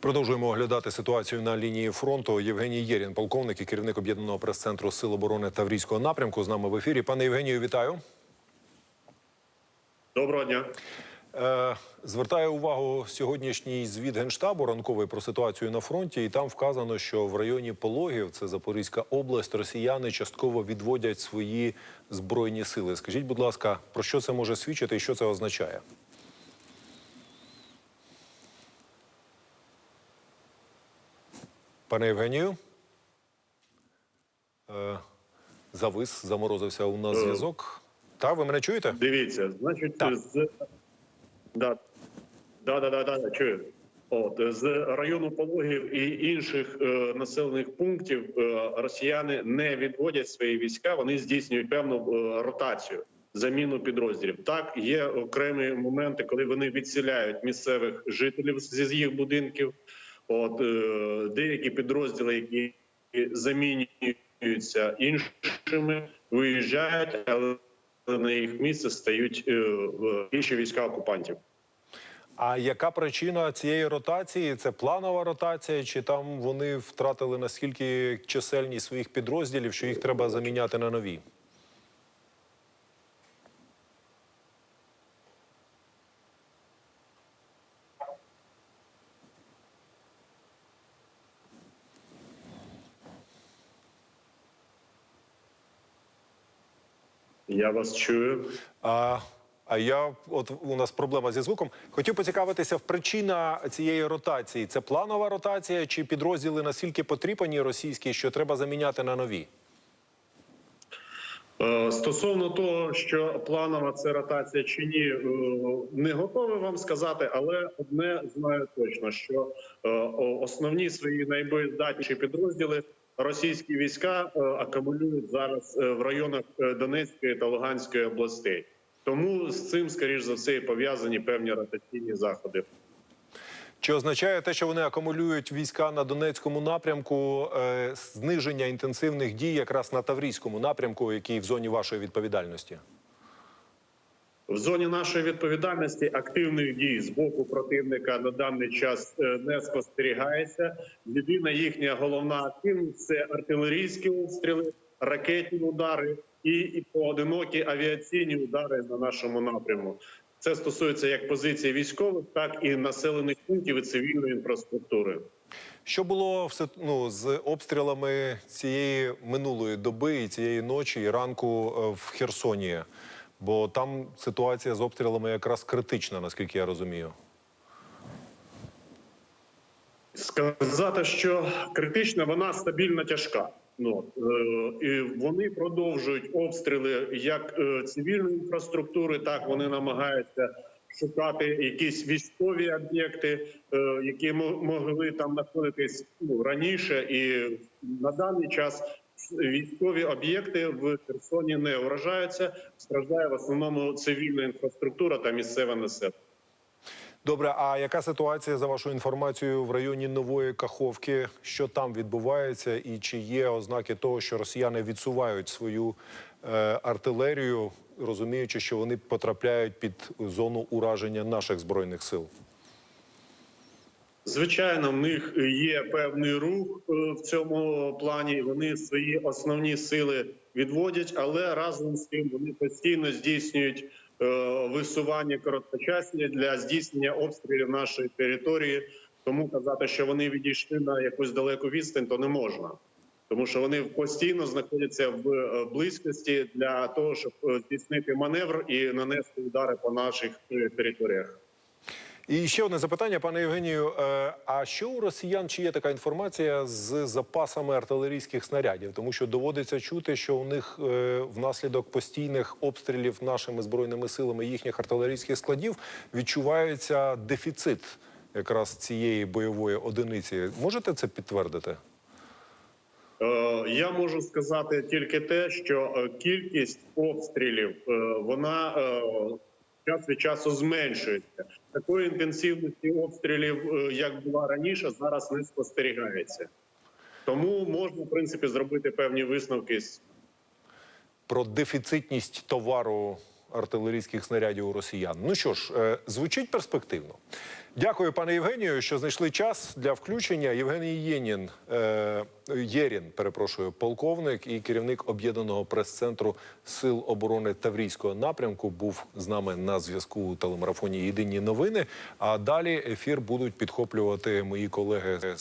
Продовжуємо оглядати ситуацію на лінії фронту. Євгеній Єрін, полковник і керівник об'єднаного прес-центру Сил оборони Таврійського напрямку. З нами в ефірі. Пане Євгенію, вітаю. Доброго дня. Е, звертаю увагу сьогоднішній звіт генштабу ранковий про ситуацію на фронті, і там вказано, що в районі Пологів, це Запорізька область, росіяни частково відводять свої збройні сили. Скажіть, будь ласка, про що це може свідчити і що це означає? Пане Євгенію? Е, завис, заморозився у нас Е. зв'язок. Так, ви мене чуєте? Дивіться, значить, Так. з да, да, да, да, да, чую. От з району пологів і інших е, населених пунктів е, росіяни не відводять свої війська, вони здійснюють певну е, ротацію, заміну підрозділів. Так, є окремі моменти, коли вони відселяють місцевих жителів з їх будинків. От е, деякі підрозділи, які замінюються іншими, виїжджають, але на їх місце стають е, інші війська окупантів. А яка причина цієї ротації? Це планова ротація, чи там вони втратили наскільки чисельність своїх підрозділів, що їх треба заміняти на нові? Я вас чую. А, а я от у нас проблема зі звуком. Хотів поцікавитися в причина цієї ротації. Це планова ротація, чи підрозділи настільки потріпані російські, що треба заміняти на нові? Е, Стосовно того, що планова це ротація чи ні, е, не готовий вам сказати, але одне знаю точно, що е, основні свої найбоєздатніші підрозділи російські війська е, акумулюють зараз е, в районах е, Донецької та Луганської областей. Тому з цим, скоріш за все, і пов'язані певні ротаційні заходи. Чи означає те, що вони акумулюють війська на Донецькому напрямку, зниження інтенсивних дій якраз на Таврійському напрямку, який в зоні вашої відповідальності? В зоні нашої відповідальності активних дій з боку противника на даний час е, не спостерігається. Єдина їхня головна активність це артилерійські обстріли, ракетні удари і, і поодинокі авіаційні удари на нашому напряму. Це стосується як позиції військових, так і населених пунктів і цивільної інфраструктури. Що було все ну, з обстрілами цієї минулої доби і цієї ночі і ранку е, в Херсоні? Бо там ситуація з обстрілами якраз критична, наскільки я розумію. Сказати, що критична, вона стабільно тяжка. Ну е, і вони продовжують обстріли як е, цивільної інфраструктури, так вони намагаються шукати якісь військові об'єкти, е, які мо- могли там знаходитись ну, раніше, і на даний час військові об'єкти в Херсоні не вражаються. Страждає в основному цивільна інфраструктура та місцеве населення. Добре, а яка ситуація за вашою інформацією в районі Нової Каховки? Що там відбувається, і чи є ознаки того, що росіяни відсувають свою е, артилерію, розуміючи, що вони потрапляють під зону ураження наших збройних сил? Звичайно, в них є певний рух е, в цьому плані. Вони свої основні сили відводять, але разом з тим вони постійно здійснюють е, висування короткочасні для здійснення обстрілів нашої території. Тому казати, що вони відійшли на якусь далеку відстань, то не можна. Тому що вони постійно знаходяться в е, близькості для того, щоб здійснити маневр і нанести удари по наших територіях. І ще одне запитання, пане Євгенію. Е, А що у росіян чи є така інформація з запасами артилерійських снарядів? Тому що доводиться чути, що у них е, внаслідок постійних обстрілів нашими збройними силами їхніх артилерійських складів відчувається дефіцит якраз цієї бойової одиниці. Можете це підтвердити? Е, Я можу сказати тільки те, що кількість обстрілів вона час від часу зменшується. Такої інтенсивності обстрілів, е, як була раніше, зараз не спостерігається. Тому можна в принципі зробити певні висновки Про дефіцитність товару артилерійських снарядів у росіян. Ну що ж, е, звучить перспективно. Дякую, пане Євгенію, що знайшли час для включення. Євгеній Єнін, е, Єрін, перепрошую, полковник і керівник об'єднаного прес-центру Сил оборони Таврійського напрямку, був з нами на зв'язку у телемарафоні Єдині новини. А далі ефір будуть підхоплювати мої колеги